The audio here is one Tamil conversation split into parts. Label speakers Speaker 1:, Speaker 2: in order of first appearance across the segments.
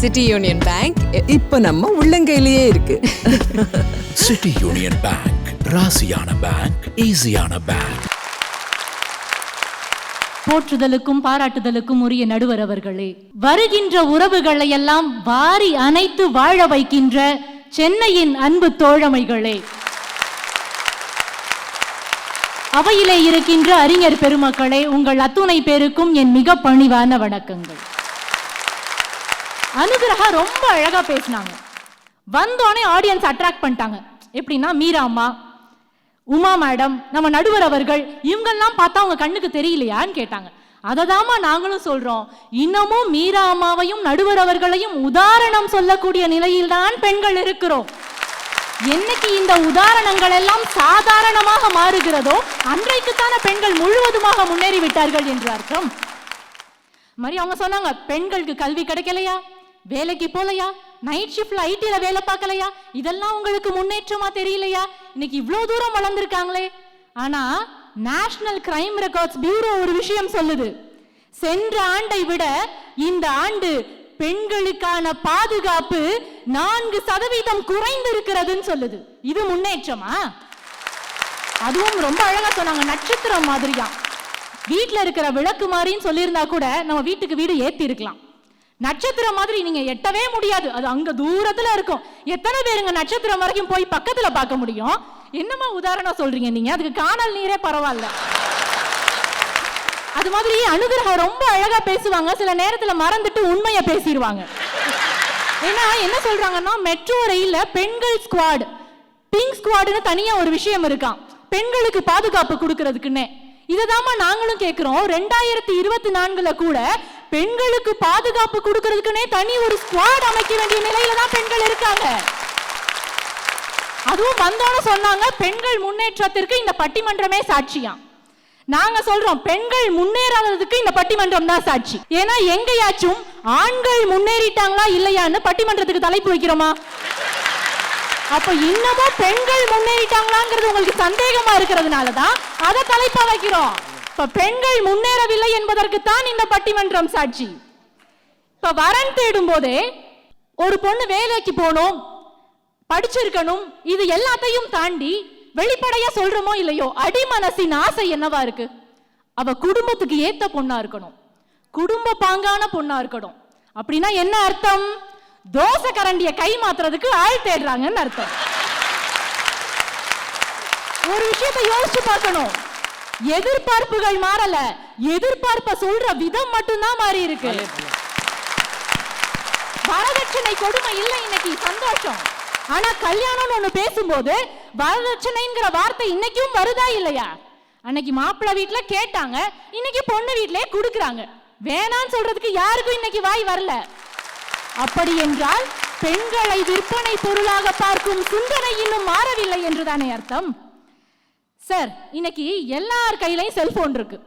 Speaker 1: சிட்டி யூனியன் பேங்க்
Speaker 2: இப்ப நம்ம உள்ளங்கையிலேயே இருக்கு.
Speaker 3: சிட்டி யூனியன் பேங்க் ராசியான பேங்க் ஈஸியான பேங்க்
Speaker 4: போற்றுதலுக்கும் பாராட்டுதலுக்கும் உரிய நடுவர் அவர்களே வருகின்ற உறவுகளை எல்லாம் வாரி அணைத்து வாழ வைக்கின்ற சென்னையின் அன்பு தோழமைகளே. அவையிலே இருக்கின்ற அறிஞர் பெருமக்களே உங்கள் அத்துணை பேருக்கும் என் மிக பணிவான வணக்கங்கள். அனுகிரகா ரொம்ப அழகாக பேசினாங்க. வந்தோடனே ஆடியன்ஸ் அட்ராக்ட் பண்ணிட்டாங்க. எப்படின்னா மீரா அம்மா உமா மேடம் நம்ம நடுவர் அவர்கள் இவங்கெல்லாம் பார்த்தா அவங்க கண்ணுக்கு தெரியலையான்னு கேட்டாங்க. அததாம்மா நாங்களும் சொல்றோம். இன்னமும் மீரா அம்மாவையும் நடுவர் அவர்களையும் உதாரணம் சொல்லக்கூடிய நிலையில்தான் பெண்கள் இருக்கிறோம். என்னைக்கு இந்த உதாரணங்கள் எல்லாம் சாதாரணமாக மாறுகிறதோ அன்றைக்குத்தான பெண்கள் முழுவதுமாக முன்னேறி விட்டார்கள் என்று அர்த்தம். மாதிரி அவங்க சொன்னாங்க பெண்களுக்கு கல்வி கிடைக்கலையா? வேலைக்கு போலையா? நைட் ஷிஃப்ட்ல ஐடியில வேலை பார்க்கலையா? இதெல்லாம் உங்களுக்கு முன்னேற்றமா தெரியலையா? இன்னைக்கு இவ்வளோ தூரம் வளர்ந்துருக்காங்களே. ஆனா நேஷனல் கிரைம் ரெக்கார்ட்ஸ் பியூரோ ஒரு விஷயம் சொல்லுது. சென்ற ஆண்டை விட இந்த ஆண்டு பெண்களுக்கான பாதுகாப்பு நான்கு சதவீதம் குறைந்து இருக்கிறதுன்னு சொல்லுது. இது முன்னேற்றமா? அதுவும் ரொம்ப அழகா சொன்னாங்க. நட்சத்திரம் மாதிரியா வீட்டில் இருக்கிற விளக்கு மாதிரின்னு சொல்லியிருந்தா கூட நம்ம வீட்டுக்கு வீடு ஏத்தி இருக்கலாம் நட்சத்திரம் மாதிரி நீங்க எட்டவே முடியாது. அது அங்க தூரத்துல இருக்கும். எத்தனை பேருங்க நட்சத்திரம் வரைக்கும் போய் பக்கத்துல பார்க்க முடியும்? என்னமா உதாரணம் சொல்றீங்க நீங்க? அதுக்கு காணல் நீரே பரவாயில்ல. அது மாதிரி அனுகிரகம் ரொம்ப அழகா பேசுவாங்க. சில நேரத்துல மறந்துட்டு உண்மையை பேசிடுவாங்க. ஏன்னா என்ன சொல்றாங்கன்னா மெட்ரோ ரயில்ல பெண்கள் ஸ்குவாடு பிங்க் ஸ்குவாடுன்னு தனியா ஒரு விஷயம் இருக்கான் பெண்களுக்கு பாதுகாப்பு கொடுக்கறதுக்குன்னே. இததாம்மா நாங்களும் கேட்கிறோம் ரெண்டாயிரத்தி இருபத்தி நான்குல கூட பெண்களுக்கு பாதுகாப்பு கொடுக்கறதுக்குனே தனி ஒரு ஸ்குவாட் அமைக்க வேண்டிய நிலையில தான் பெண்கள் இருக்காங்க. அதுவும் வந்தோன்னு சொன்னாங்க பெண்கள் முன்னேற்றத்திற்கு இந்த பட்டிமன்றமே சாட்சியாம் நாங்க சொல்றோம் பெண்கள் முன்னேறாததுக்கு இந்த பட்டிமன்றம் தான் சாட்சி. ஏன்னா எங்கேயாச்சும் ஆண்கள் முன்னேறிட்டாங்களா இல்லையான்னு பட்டிமன்றத்துக்கு தலைப்பு வைக்கிறோமா? அப்ப இன்னமும் பெண்கள் முன்னேறிட்டாங்களாங்கிறது உங்களுக்கு சந்தேகமா இருக்கிறதுனால தான் அதை தலைப்பா வைக்கிறோம். இப்ப பெண்கள் முன்னேறவில்லை என்பதற்கு தான் இந்த பட்டிமன்றம் சாட்சி. இப்ப வரன் தேடும் போதே ஒரு பொண்ணு வேலைக்கு போகணும் படிச்சிருக்கணும் இது எல்லாத்தையும் தாண்டி வெளிப்படையா சொல்றோமோ இல்லையோ அடிமனசின் ஆசை என்னவா இருக்கு? அவ குடும்பத்துக்கு ஏத்த பொண்ணா இருக்கணும். குடும்ப பாங்கான பொண்ணா இருக்கணும். அப்படின்னா என்ன அர்த்தம்? தோசை கரண்டிய கை மாத்துறதுக்கு ஆள் தேடுறாங்கன்னு அர்த்தம். ஒரு விஷயத்தை யோசிச்சு பார்க்கணும். எதிர்பார்ப்புகள் மாறல. எதிர்பார்ப்ப சொல்ற விதம் மட்டும்தான் மாறி இருக்கு. வரதட்சணை கொடுமை இல்லை இன்னைக்கு. சந்தோஷம். ஆனா கல்யாணம்னு ஒண்ணு பேசும்போது வரதட்சணைங்கிற வார்த்தை இன்னைக்கும் வருதா இல்லையா? அன்னைக்கு மாப்பிள்ளை வீட்டுல கேட்டாங்க. இன்னைக்கு பொண்ணு வீட்லயே குடுக்குறாங்க. வேணான்னு சொல்றதுக்கு யாருக்கும் இன்னைக்கு வாய் வரல. அப்படி என்றால் பெண்களை விற்பனை பொருளாக பார்க்கும் சிந்தனை இன்னும் மாறவில்லை என்றுதானே அர்த்தம்? சார் இன்னைக்கு எல்லார் கையிலையும் செல்போன் இருக்கு.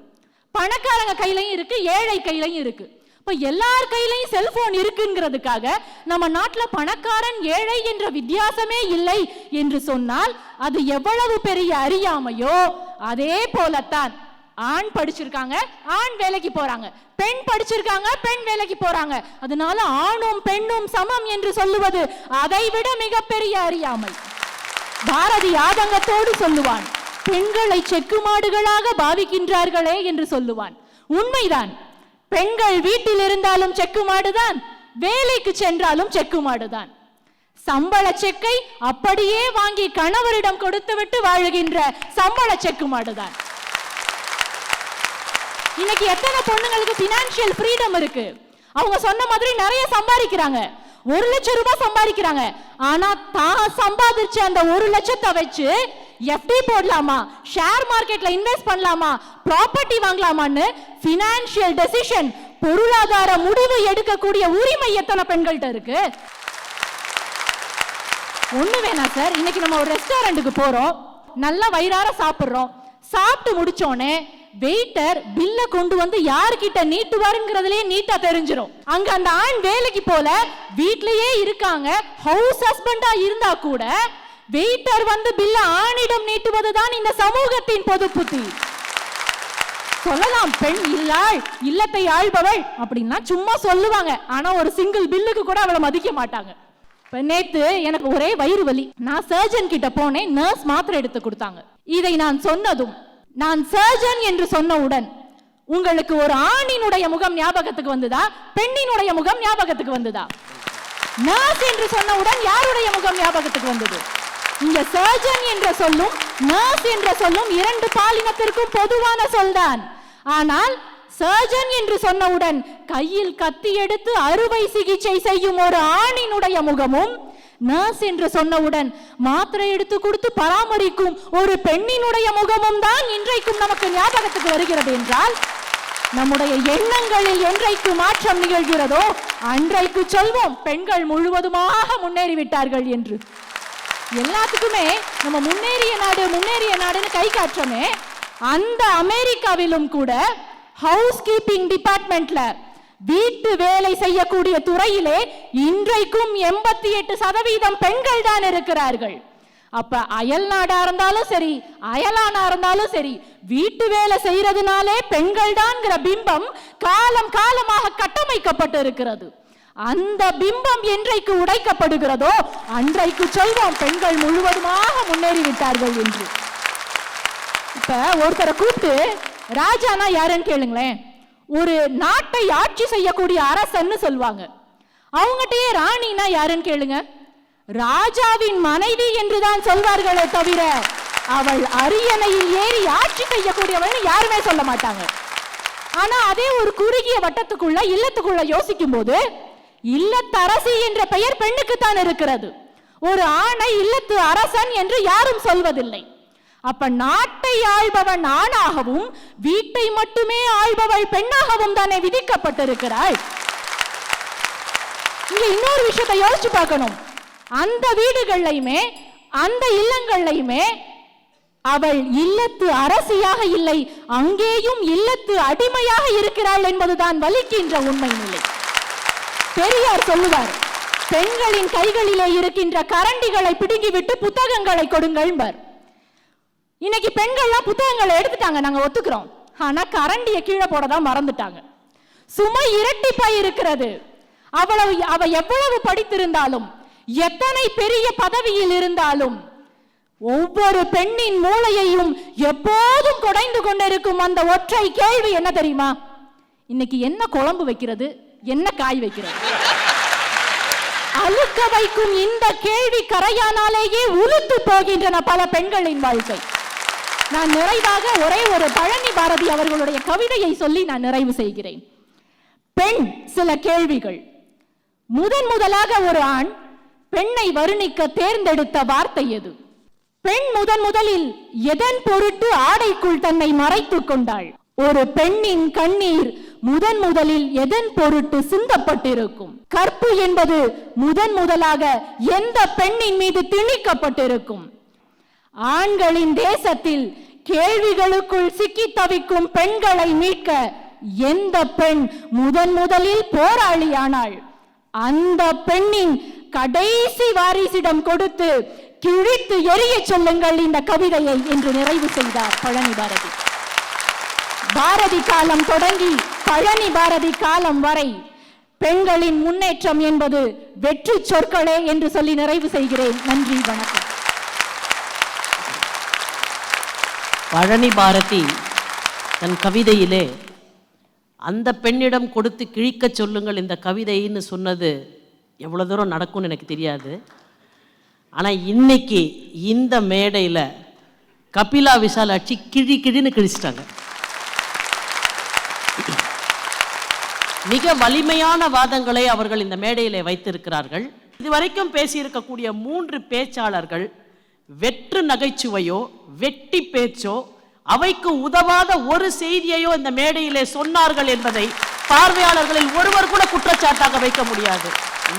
Speaker 4: பணக்காரங்க கையிலையும் இருக்கு ஏழை கையிலையும் இருக்கு. இப்போ எல்லார் கையிலையும் செல்போன் இருக்குங்கிறதுக்காக நம்ம நாட்டில் பணக்காரன் ஏழை என்ற வித்தியாசமே இல்லை என்று சொன்னால் அது எவ்வளவு பெரிய அறியாமையோ? அதே போலத்தான். ஆண் படிச்சிருக்காங்க ஆண் வேலைக்கு போறாங்க. பெண் படிச்சிருக்காங்க பெண் வேலைக்கு போறாங்க. அதனால ஆணும் பெண்ணும் சமம் என்று சொல்லுவது அதைவிட மிகப்பெரிய அறியாமை. பாரதி ஆதங்கத்தோடு சொல்லுவான் பெண்களை செக்குமாடுகளாக பாவிக்கின்றார்களே என்று சொல்லுவான். உண்மைதான். பெண்கள் வீட்டில் இருந்தாலும் செக்குமாடுதான் வேலைக்கு சென்றாலும் செக்குமாடுதான் சம்பள செக்கை அப்படியே வாங்கி கணவரிடம் கொடுத்துவிட்டு வாழுகின்ற சம்பள செக்கு மாடுதான். இன்னைக்கு எத்தனை பொண்ணுங்களுக்கு பினான்சியல் ஃப்ரீடம் இருக்கு? அவங்க சொன்ன மாதிரி நிறைய சம்பாதிக்கிறாங்க. ஒரு லட்சம் ரூபாய் சம்பாதிக்கிறாங்க. ஆனா தான் சம்பாதிச்ச அந்த ஒரு லட்சத்தை வச்சு எஃப்டி போடலாமா? ஷேர் மார்க்கெட்ல இன்வெஸ்ட் பண்ணலாமா? ப்ராப்பர்ட்டி வாங்கலாமான்னு பினான்சியல் டெசிஷன் பொருளாதார முடிவு எடுக்கக்கூடிய உரிமை எத்தனை பெண்கள்கிட்ட இருக்கு? ஒண்ணு வேணாம் சார் இன்னைக்கு நம்ம ஒரு ரெஸ்டாரண்ட்டுக்கு போறோம். நல்லா வயிறார சாப்பிடுறோம். சாப்பிட்டு முடிச்சோடனே வெயிட்டர் பில்ல கொண்டு வந்து யார்கிட்ட நீட்டுவாருங்கிறதுலயே நீட்டா தெரிஞ்சிடும் அங்க அந்த ஆண் வேலைக்கு போல வீட்லயே இருக்காங்க. ஹவுஸ் ஹஸ்பண்டா இருந்தா கூட வெயிட்டர் வந்து பில்ல ஆணிடம் நீட்டுவதுதான் இந்த சமூகத்தின் பொது புத்தி சொல்லலாம் பெண் இல்லாள் இல்லத்தை ஆள்பவள் அப்படின்னா சும்மா சொல்லுவாங்க. ஆனா ஒரு சிங்கிள் பில்லுக்கு கூட அவளை மதிக்க மாட்டாங்க. இப்போ நேத்து எனக்கு ஒரே வயிறு வலி. நான் சர்ஜன் கிட்ட போனேன் நர்ஸ் மாத்திரை எடுத்து கொடுத்தாங்க. இதை நான் சொன்னதும் நான் சர்ஜன் என்று சொன்னவுடன் உங்களுக்கு ஒரு ஆணினுடைய முகம் ஞாபகத்துக்கு வந்ததா? பெண்ணினுடைய முகம் ஞாபகத்துக்கு வந்ததா? நர்ஸ் என்று சொன்னவுடன் யாருடைய முகம் ஞாபகத்துக்கு வந்தது? இந்த சர்ஜன் என்ற சொல்லும் நர்ஸ் என்ற சொல்லும் இரண்டு பாலினத்திற்கும் பொதுவான சொல்தான். ஆனால் சர்ஜன் என்று சொன்னவுடன் கையில் கத்தி எடுத்து அறுவை சிகிச்சை செய்யும் ஒரு ஆணினுடைய முகமும் நர்ஸ் என்று சொன்னவுடன் மாத்திரை எடுத்து கொடுத்து பராமரிக்கும் ஒரு பெண்ணினுடைய முகமும் தான் இன்றைக்கும் நமக்கு ஞாபகத்துக்கு வருகிறது என்றால் நம்முடைய எண்ணங்களில் என்றைக்கு மாற்றம் நிகழ்கிறதோ அன்றைக்கு சொல்வோம் பெண்கள் முழுவதுமாக முன்னேறிவிட்டார்கள் என்று. எல்லாத்துக்குமே நம்ம முன்னேறிய நாடு முன்னேறிய நாடுன்னு கை காட்டுறோமே அந்த அமெரிக்காவிலும் கூட ஹவுஸ் கீப்பிங் டிபார்ட்மெண்ட்ல வீட்டு வேலை செய்யக்கூடிய துறையிலே இன்றைக்கும் எண்பத்தி எட்டு சதவீதம் பெண்கள் தான் இருக்கிறார்கள். அப்ப அயல் நாடா இருந்தாலும் சரி அயலானா இருந்தாலும் சரி வீட்டு வேலை செய்யறதுனாலே பெண்கள் தான்ங்கிற பிம்பம் காலம் காலமாக கட்டமைக்கப்பட்டு இருக்கிறது அந்த பிம்பம் என்றைக்கு உடைக்கப்படுகிறதோ அன்றைக்கு சொல்வோம் பெண்கள் முழுவதுமாக முன்னேறி விட்டார்கள் என்று. இப்ப ஒருத்தரை கூப்பிட்டு ராஜானா யாருன்னு கேளுங்களேன். ஒரு நாட்டை ஆட்சி செய்யக்கூடிய அரசன்னு சொல்லுவாங்க. அவங்ககிட்டயே ராணினா யாருன்னு கேளுங்க. ராஜாவின் மனைவி என்றுதான் சொல்வார்களே தவிர அவள் அரியணையில் ஏறி ஆட்சி செய்யக்கூடியவள் யாருமே சொல்ல மாட்டாங்க. ஆனா அதே ஒரு குறுகிய வட்டத்துக்குள்ள இல்லத்துக்குள்ள யோசிக்கும் போது இல்லத்தரசி என்ற பெயர் பெண்ணுக்குத்தான் இருக்கிறது. ஒரு ஆணை இல்லத்து அரசன் என்று யாரும் சொல்வதில்லை. அப்ப நாட்டை ஆள்பவன் ஆணாகவும் வீட்டை மட்டுமே ஆள்பவள் பெண்ணாகவும் தானே விதிக்கப்பட்டிருக்கிறாள். இங்க இன்னொரு விஷயத்தை யோசிச்சு பார்க்கணும். அந்த வீடுகள்லையுமே அந்த இல்லங்கள்லையுமே அவள் இல்லத்து அரசியாக இல்லை அங்கேயும் இல்லத்து அடிமையாக இருக்கிறாள் என்பதுதான் வலிக்கின்ற உண்மை நிலை. பெரியார் சொல்லுவார் பெண்களின் கைகளிலே இருக்கின்ற கரண்டிகளை பிடுங்கிவிட்டு புத்தகங்களை கொடுங்கள் இன்னைக்கு பெண்கள்லாம் புத்தகங்களை எடுத்துட்டாங்க நாங்க ஒத்துக்கிறோம். ஆனா கரண்டிய கீழே போட தான் மறந்துட்டாங்க. சுமை இரட்டிப்பாய் இருக்கிறது. அவ்வளவு அவ எவ்வளவு படித்திருந்தாலும் எத்தனை பெரிய பதவியில் இருந்தாலும் ஒவ்வொரு பெண்ணின் மூளையையும் எப்போதும் குடைந்து கொண்டிருக்கும் அந்த ஒற்றை கேள்வி என்ன தெரியுமா? இன்னைக்கு என்ன குழம்பு வைக்கிறது? என்ன காய் வைக்கிறோம்? அழுக்க வைக்கும் இந்த கேள்வி கரையானாலேயே உளுத்து போகின்றன பல பெண்களின் வாழ்க்கை. நான் நிறைவாக ஒரே ஒரு பழனி பாரதி அவர்களுடைய கவிதையை சொல்லி நான் நிறைவு செய்கிறேன். பெண் சில கேள்விகள். முதன் முதலாக ஒரு ஆண் பெண்ணை வருணிக்க தேர்ந்தெடுத்த வார்த்தை எது? பெண் முதன் முதலில் எதன் பொருட்டு ஆடைக்குள் தன்னை மறைத்துக் கொண்டாள்? ஒரு பெண்ணின் கண்ணீர் முதன் முதலில் எதன் பொருட்டு சிந்தப்பட்டிருக்கும்? கற்பு என்பது முதன் முதலாக எந்த பெண்ணின் மீது திணிக்கப்பட்டிருக்கும்? ஆண்களின் தேசத்தில் கேள்விகளுக்குள் சிக்கி தவிக்கும் பெண்களை மீட்க எந்த பெண் முதன் முதலில் போராளியானாள்? அந்த பெண்ணின் கடைசி வாரிசிடம் கொடுத்து கிழித்து எரிய சொல்லுங்கள் இந்த கவிதையை என்று நிறைவு செய்தார் பழனி பாரதி. பாரதி காலம் தொடங்கி பழனி பாரதி காலம் வரை பெண்களின் முன்னேற்றம் என்பது வெற்றி சொற்களே என்று சொல்லி நிறைவு செய்கிறேன். நன்றி வணக்கம்.
Speaker 1: பழனி பாரதி தன் கவிதையிலே அந்த பெண்ணிடம் கொடுத்து கிழிக்கச் சொல்லுங்கள் இந்த கவிதைன்னு சொன்னது எவ்வளோ தூரம் நடக்கும்னு எனக்கு தெரியாது. ஆனால் இன்னைக்கு இந்த மேடையில் கபிலா விசாலாட்சி கிழி கிழின்னு கிழிச்சிட்டாங்க. மிக வலிமையான வாதங்களை அவர்கள் இந்த மேடையிலே வைத்திருக்கிறார்கள். இதுவரைக்கும் பேசியிருக்கக்கூடிய மூன்று பேச்சாளர்கள் வெற்று நகைச்சுவையோ வெட்டி பேச்சோ அவைக்கு உதவாத ஒரு செய்தியையோ இந்த மேடையிலே சொன்னார்கள் என்பதை பார்வையாளர்களில் ஒருவர் கூட குற்றச்சாட்டாக வைக்க முடியாது.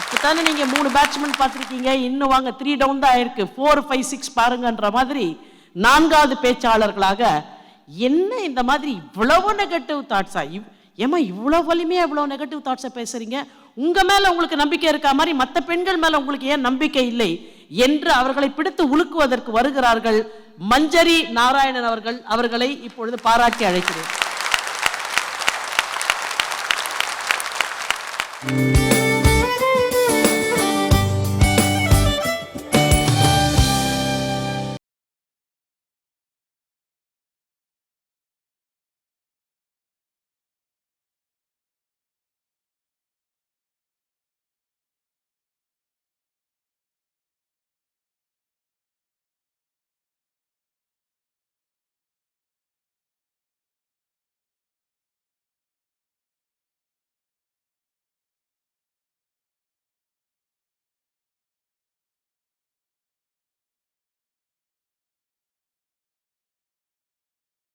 Speaker 1: இப்பதானே நீங்க மூணு பேட்ஸ்மேன் பார்த்துருக்கீங்க இன்னும் வாங்க த்ரீ டவுன் தான் ஆயிருக்கு ஃபோர் ஃபைவ் சிக்ஸ் பாருங்கன்ற மாதிரி நான்காவது பேச்சாளர்களாக என்ன இந்த மாதிரி இவ்வளவு நெகட்டிவ் தாட்ஸா ஏமா இவ்வளோ வலிமையாக இவ்வளோ நெகட்டிவ் தாட்ஸை பேசுகிறீங்க உங்கள் மேலே உங்களுக்கு நம்பிக்கை இருக்கா மாதிரி மற்ற பெண்கள் மேலே உங்களுக்கு ஏன் நம்பிக்கை இல்லை? என்று அவர்களை பிடித்து உழுக்குவதற்கு வருகிறார்கள் மஞ்சரி நாராயணன் அவர்கள். அவர்களை இப்பொழுது பாராட்டி அழைக்கிறேன்.